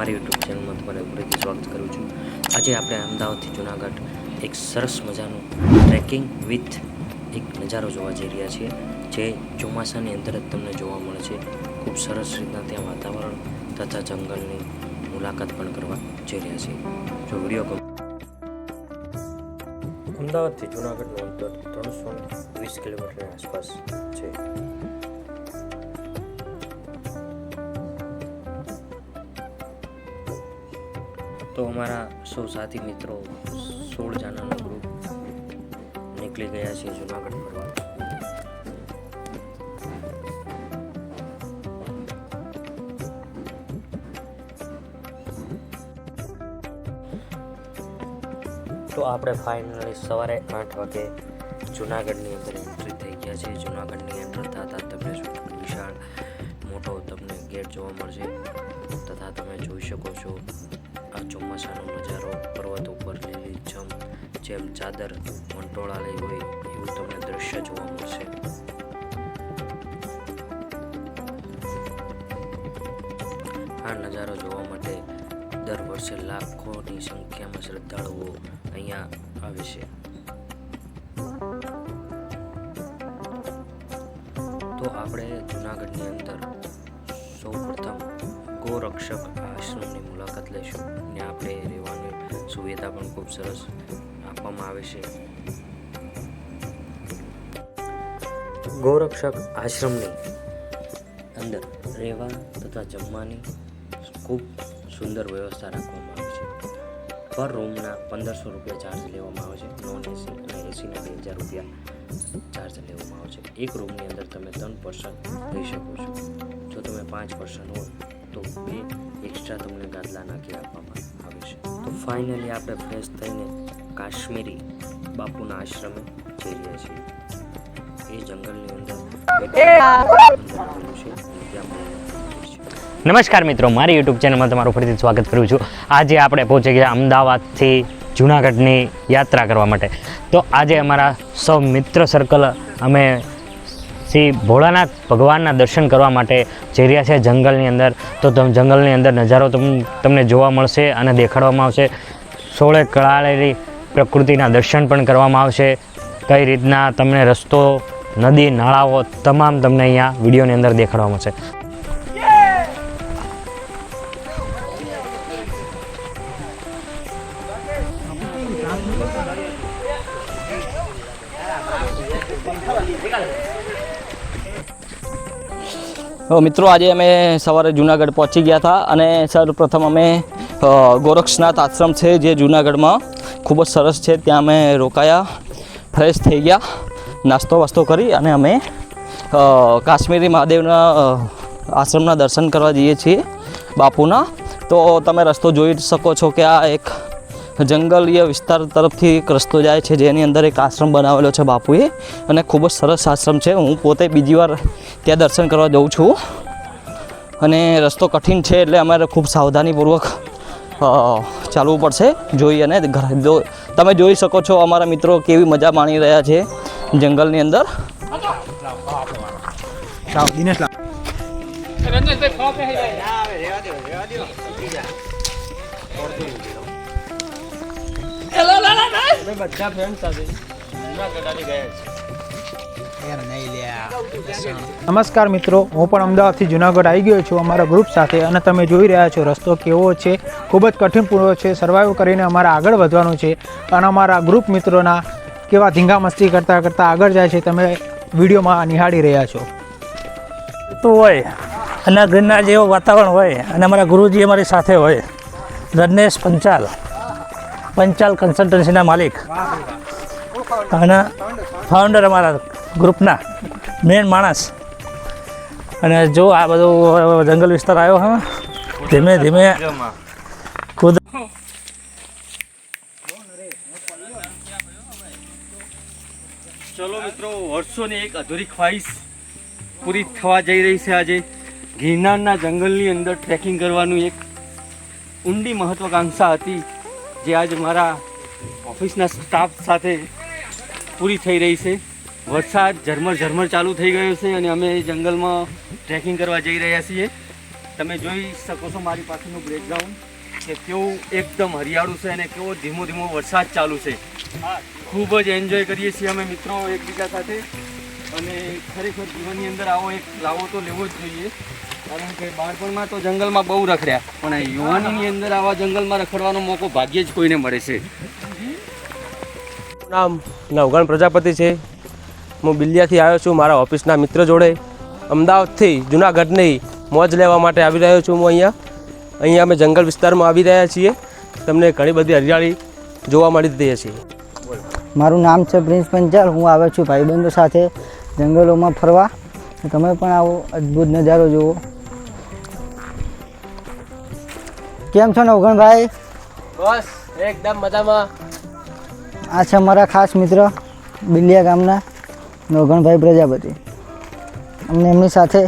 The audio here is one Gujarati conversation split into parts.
મારી યુટ્યુબ ચેનલમાં તમારે ફરીથી સ્વાગત કરું છું. આજે આપણે અમદાવાદથી જુનાગઢ એક સરસ મજાનું ટ્રેકિંગ વિથ એક નજારો જોવા જઈ રહ્યા છીએ, જે ચોમાસાની અંદર જ તમને જોવા મળે છે. ખૂબ સરસ રીતના ત્યાં વાતાવરણ તથા જંગલની મુલાકાત પણ કરવા જઈ રહ્યા છીએ. જો વીડિયો ગમ અમદાવાદથી જુનાગઢનું અંતર ત્રણસો વીસ કિલોમીટરની આસપાસ છે. તો અમારા સૌ સાથી મિત્રો સોળ જણાનો ગ્રુપ નીકળી ગયા છે જુનાગઢ ફરવા. તો આપણે ફાઇનલી સવારે આઠ વાગે જુનાગઢની અંદર એન્ટ્રી થઈ ગયા છે. જુનાગઢની એન્ટર થતાં તમને વિશાળ મોટો તમને ગેટ જોવા મળશે. તથા તમે જોઈ શકો છો ચોમાસાનો નજારો પર્વત ઉપર લીલીછમ જેમ ચાદર વંટોળાલી હોય, એવું તમને દ્રશ્ય જોવા મળશે. આ નજારો જોવા માટે દર વર્ષે લાખોની સંખ્યામાં શ્રદ્ધાળુઓ અહીંયા આવે છે. તો આપણે જુનાગઢની અંદર સૌ પ્રથમ ગોરક્ષક આશ્રમની મુલાકાત લઈશું ને આપણે રહેવાની સુવિધા પણ ખૂબ સરસ આપવામાં આવે છે. ગૌરક્ષક આશ્રમની અંદર રહેવા તથા જમવાની ખૂબ સુંદર વ્યવસ્થા રાખવામાં આવે છે. પર રૂમના પંદરસો રૂપિયા ચાર્જ લેવામાં આવે છે. નોન એસી અને એસીના બે હજાર રૂપિયા ચાર્જ લેવામાં આવે છે. એક રૂમની અંદર તમે ત્રણ પર્સન રહી શકો છો. જો તમે પાંચ પર્સન હોય તો બે એક્સ્ટ્રા તમને ગાદલા નાખી આપવામાં આવે છે. તો ફાઇનલી આપણે ફ્રેશ થઈને કાશ્મીરી બાપુના આશ્રમે જઈ રહ્યા છીએ. એ જંગલની અંદર નમસ્કાર મિત્રો મારી યુટ્યુબ ચેનલમાં તમારું ફરીથી સ્વાગત કરું છું. આજે આપણે પહોંચી ગયા અમદાવાદથી જૂનાગઢની યાત્રા કરવા માટે. તો આજે અમારા સૌ મિત્ર સર્કલ અમે શ્રી ભોળાનાથ ભગવાનના દર્શન કરવા માટે જઈ રહ્યા છે જંગલની અંદર. તો જંગલની અંદર નજારો તમ તમને જોવા મળશે અને દેખાડવામાં આવશે. સોળે કળાળેલી પ્રકૃતિના દર્શન પણ કરવામાં આવશે. કઈ રીતના તમને રસ્તો, નદી, નાળાઓ તમામ તમને અહીંયા વિડીયોની અંદર દેખાડવામાં મળશે મિત્રો, આજે અમે સવારે જુનાગઢ પહોંચી ગયા હતા અને સૌપ્રથમ અમે ગોરક્ષનાથ આશ્રમ છે, જે જુનાગઢમાં ખૂબ જ સરસ છે. ત્યાં અમે રોકાયા, ફ્રેશ થઈ ગયા, નાસ્તો વાસ્તો કરી અને અમે કાશ્મીરી મહાદેવના આશ્રમના દર્શન કરવા જઈએ છીએ બાપુના. તો તમે રસ્તો જોઈ શકો છો કે આ એક જંગલીય વિસ્તાર તરફથી એક રસ્તો જાય છે જેની અંદર એક આશ્રમ બનાવેલો છે બાપુએ. અને ખૂબ જ સરસ આશ્રમ છે. હું પોતે બીજી વાર ત્યાં દર્શન કરવા જઉં છું. અને રસ્તો કઠિન છે એટલે અમારે ખૂબ સાવધાનીપૂર્વક ચાલવું પડશે. જોઈ અને ઘર- જો- તમે જોઈ શકો છો અમારા મિત્રો કેવી મજા માણી રહ્યા છે જંગલની અંદર. નમસ્કાર મિત્રો હું પણ અમદાવાદથી જુનાગઢ આવી ગયો છું અમારા ગ્રુપ સાથે અને તમે જોઈ રહ્યા છો રસ્તો કેવો છે? ખૂબ જ કઠિન પૂર્વ છે સર્વાઈવ કરીને અમારે આગળ વધવાનું છે. અને અમારા ગ્રુપ મિત્રોના કેવા ધીંગા મસ્તી કરતાં કરતાં આગળ જાય છે તમે વિડીયોમાં નિહાળી રહ્યા છો. તો હોય અને ઘરના જેવું વાતાવરણ હોય અને અમારા ગુરુજી અમારી સાથે હોય. રજનેશ પંચાલ. પંચાલ કન્સલ્ટન્સીના માલિક. અને ફાઉન્ડર અમારા ગ્રુપના મેન માણસ. અને જો આ બધો જંગલ વિસ્તાર આવ્યો હા, ધીમે ધીમે ખુદ ચલો મિત્રો, વર્ષોની એક અધૂરી ખ્વાહિશ પૂરી થવા જઈ રહી છે આજે. ગિરનારના જંગલની અંદર ટ્રેકિંગ કરવાનું એક ઊંડી મહત્વાકાંક્ષા હતી. જે આજ મારા ઓફિસના સ્ટાફ સાથે પૂરી થઈ રહી છે. વરસાદ ઝરમર ઝરમર ચાલુ થઈ ગયો છે અને અમે જંગલમાં ટ્રેકિંગ કરવા જઈ રહ્યા છીએ. તમે જોઈ શકો છો મારી પાસેનું બ્રેકગ્રાઉન્ડ કે કેવું એકદમ હરિયાળું છે અને કેવો ધીમો ધીમો વરસાદ ચાલુ છે. ખૂબ જ એન્જોય કરીએ છીએ અમે મિત્રો એકબીજા સાથે. અને ખરેખર જીવનની અંદર આવો એક લાવો તો લેવો જ જોઈએ. કારણ કે બાળપણમાં તો જંગલમાં બહુ રખડ્યા. પણ આ યુવાનીની અંદર આવા જંગલમાં રખડવાનો મોકો ભાગ્યે જ કોઈને મળે છે. નામ નવગણ પ્રજાપતિ છે. હું બિલિયાથી આવ્યો છું મારા ઓફિસના મિત્ર જોડે. અમદાવાદથી જુનાગઢની મોજ લેવા માટે આવી રહ્યો છું હું અહીંયા. અહીંયા અમે જંગલ વિસ્તારમાં આવી રહ્યા છીએ. તમને ઘણી બધી હરિયાળી જોવા મળી રહી છે. મારું નામ છે પ્રિન્સ પંચાલ હું આવ્યો છું ભાઈબંધો સાથે જંગલોમાં ફરવા. તમે પણ આવો અદ્ભુત નજારો જુઓ. કેમ છો નવગણભાઈ? બસ એકદમ મજામાં. આ છે મારા ખાસ મિત્ર બિલિયા ગામના નવગણભાઈ પ્રજાપતિ. અમને એમની સાથે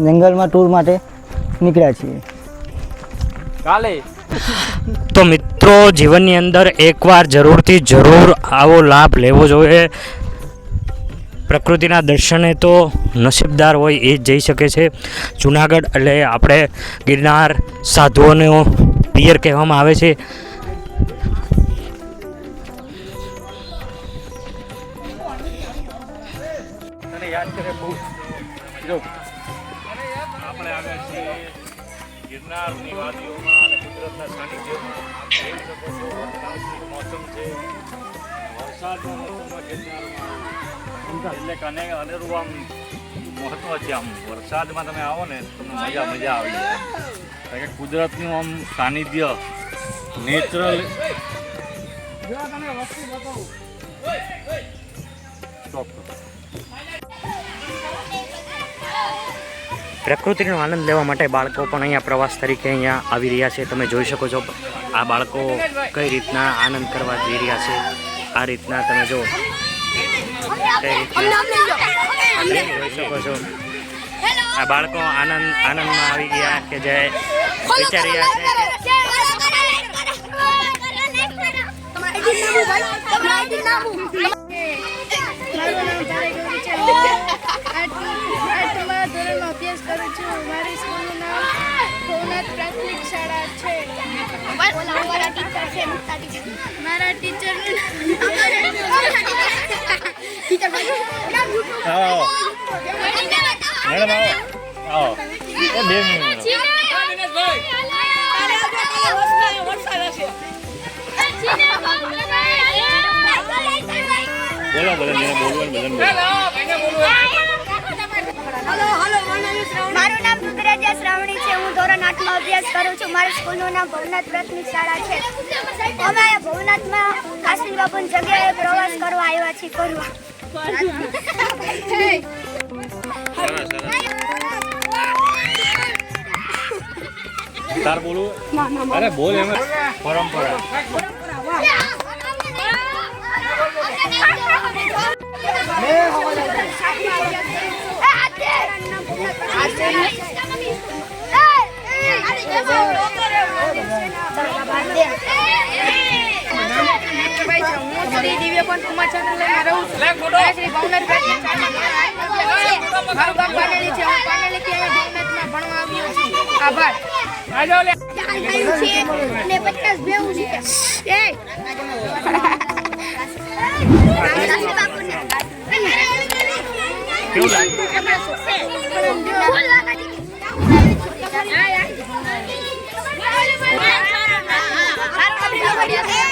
જંગલમાં ટૂર માટે નીકળ્યા છીએ. કાલે. તો મિત્રો જીવનની અંદર એકવાર જરૂરથી જરૂર આવો લાભ લેવો જોઈએ. પ્રકૃતિના દર્શને તો નસીબદાર હોય એ જઈ શકે છે. જુનાગઢ એટલે આપણે ગિરનાર સાધુઓનો પિયર કહેવામાં આવે છે. ગિરનારની એટલે કને અનેરું આમ મહત્વ છે આમ. વરસાદમાં તમે આવો ને તમને મજા મજા આવી જાય. કારણ કે કુદરતનું આમ સાનિધ્ય નેચરલ પ્રકૃતિનો આનંદ લેવા માટે બાળકો પણ અહીંયા પ્રવાસ તરીકે અહીંયા આવી રહ્યા છે. તમે જોઈ શકો છો આ બાળકો કઈ રીતના આનંદ કરવા જઈ રહ્યા છે. આ રીતના તમે જો કઈ રીતના જોઈ શકો છો. આ બાળકો આનંદ આનંદમાં આવી ગયા કે જે વિચારી. અભ્યાસ કરું છું. મારી સ્કૂલનું નામ ભવનાથ પ્રાથમિક શાળા છે. આઠમા આઠમા ધોરણમાં અભ્યાસ કરું છું મારી સ્કૂલનું નામ ભવનાથ પ્રાથમિક શાળા છે મારા ટીચર છે ટીચરનું મારું નામ દુધરાજા શ્રાવણી છે. હું ધોરણ આઠમાં અભ્યાસ કરું છું. મારી સ્કૂલનું નામ ભવનાથ પ્રાથમિક શાળા છે. અમે ભવનાથમાં કાશ્મીર બાપુની જગ્યાએ પ્રવાસ કરવા આવ્યા છીએ કરવા તાર બોલું? અરે બોલ એમ પરંપરા. આભાર ને પચાસ ભેવું છે એ કેવું લાગે જય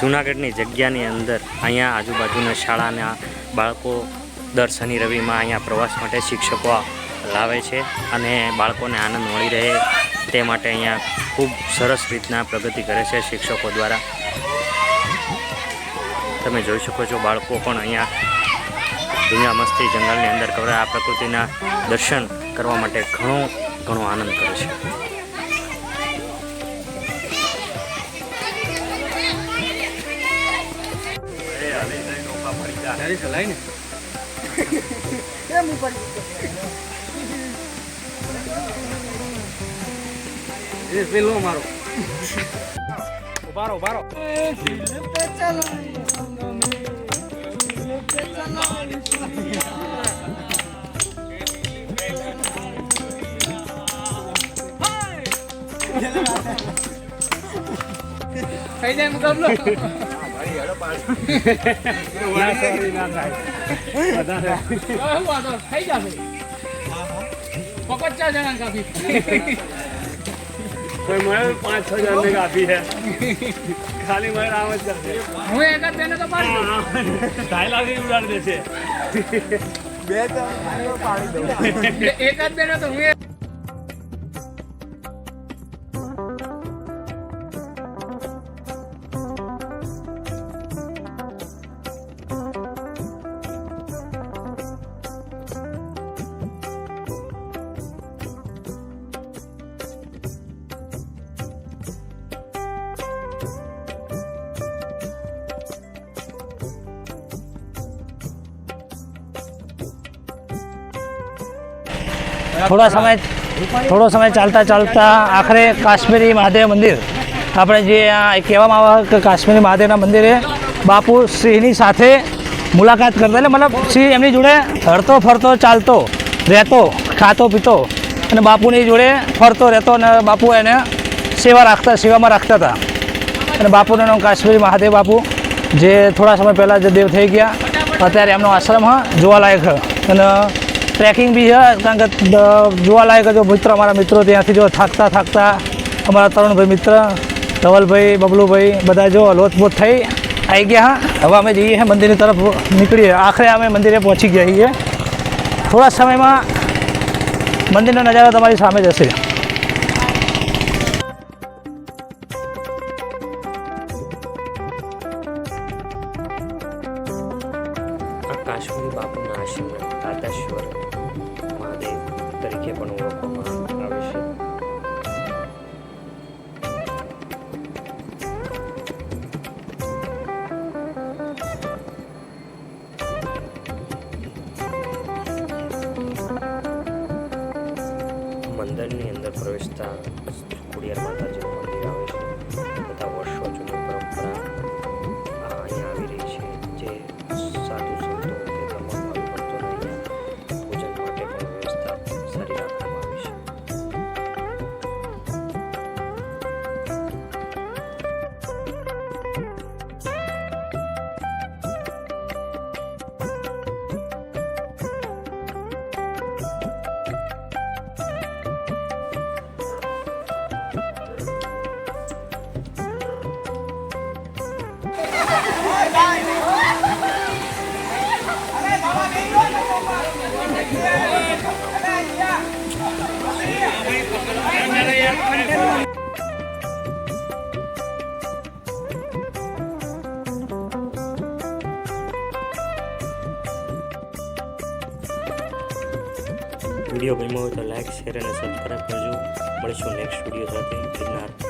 જૂનાગઢની જગ્યાની અંદર અહીંયા આજુબાજુના શાળાના બાળકો દર શનિ રવિમાં અહીંયા પ્રવાસ માટે શિક્ષકો લાવે છે અને બાળકોને આનંદ મળી રહે તે માટે અહીંયા ખૂબ સરસ રીતના પ્રગતિ કરે છે શિક્ષકો દ્વારા. તમે જોઈ શકો છો બાળકો પણ અહીંયા દુનિયા મસ્તી જંગલની અંદર કરે આ પ્રકૃતિના દર્શન કરવા માટે ઘણો ઘણો આનંદ કરે છે પેલો મારો પાંચ છ જણ ને કાફી ખાલી મને આમ જ કરશે. હું એક જ તેને તો પાડી ડાયલોગ ઉડાડી દેશે. બે તો પાડી દઉં. એક જ તેને તો હું થોડા સમય થોડો સમય ચાલતા ચાલતા આખરે કાશ્મીરી મહાદેવ મંદિર. આપણે જે કહેવામાં આવે કે કાશ્મીરી મહાદેવના મંદિરે બાપુ સિંહની સાથે મુલાકાત કરતા એટલે મતલબ સિંહ એમની જોડે હરતો ફરતો ચાલતો રહેતો, ખાતો પીતો અને બાપુની જોડે ફરતો રહેતો અને બાપુ એને સેવા રાખતા, સેવામાં રાખતા હતા. અને બાપુનું નામ કાશ્મીરી મહાદેવ બાપુ. જે થોડા સમય પહેલાં જે દેવ થઈ ગયા. અત્યારે એમનો આશ્રમ હ, જોવાલાયક અને ટ્રેકિંગ બી છે, કારણ કે જોવાલાયક જો મિત્રો અમારા મિત્રો ત્યાંથી જો થાકતા થાકતા અમારા તરુણભાઈ મિત્ર, ધવલભાઈ, બબલુભાઈ બધા જો લોથપોથ થઈ આવી ગયા હવે અમે જઈએ મંદિરની તરફ નીકળીએ. આખરે અમે મંદિરે પહોંચી ગયા છીએ. થોડા સમયમાં મંદિરનો નજારો તમારી સામે જ કાશ્મીરી બાપુના આશ્રમ તાતાશ્વર મહાદેવ તરીકે પણ ઓળખવામાં આવે. વીડિયો ગમ્યો હોય તો લાઈક શેર અને સબસ્ક્રાઈબ કરજો મળીશું નેક્સ્ટ વીડિયો સાથે ગિરનાર.